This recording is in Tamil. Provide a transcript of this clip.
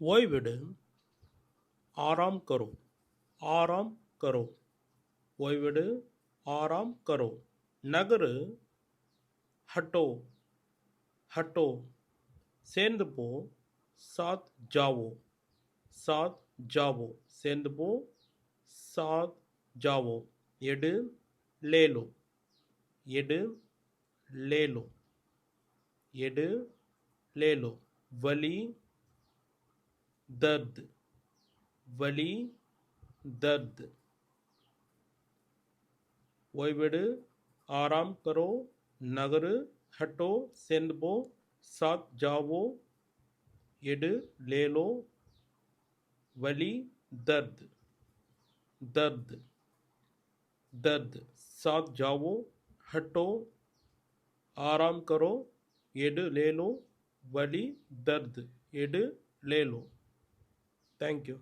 ஓய்வெடு. ஆராம் கரோ. ஆராம் கரோ. ஓய்வெடு. ஆராம் கரோ. நகரு. ஹட்டோ. ஹட்டோ. சேர்ந்து போ சாத் ஜாவோ. சாத் ஜாவோ. சேர்ந்து போ சாத் ஜாவோ. எடு. லேலோ. எடு. லேலோ. எடு. லேலோ. வலி. दर्द வலி दर्द ஓய்வெடு ஆராம் கரோ நகரு ஹட்டோ சென்போ சாத் ஜாவோ எடு லேலோ வலி दर्द दर्द दर्द साथ जाओ हटो आराम करो एड ले लो वली दर्द एड ले लो Thank you.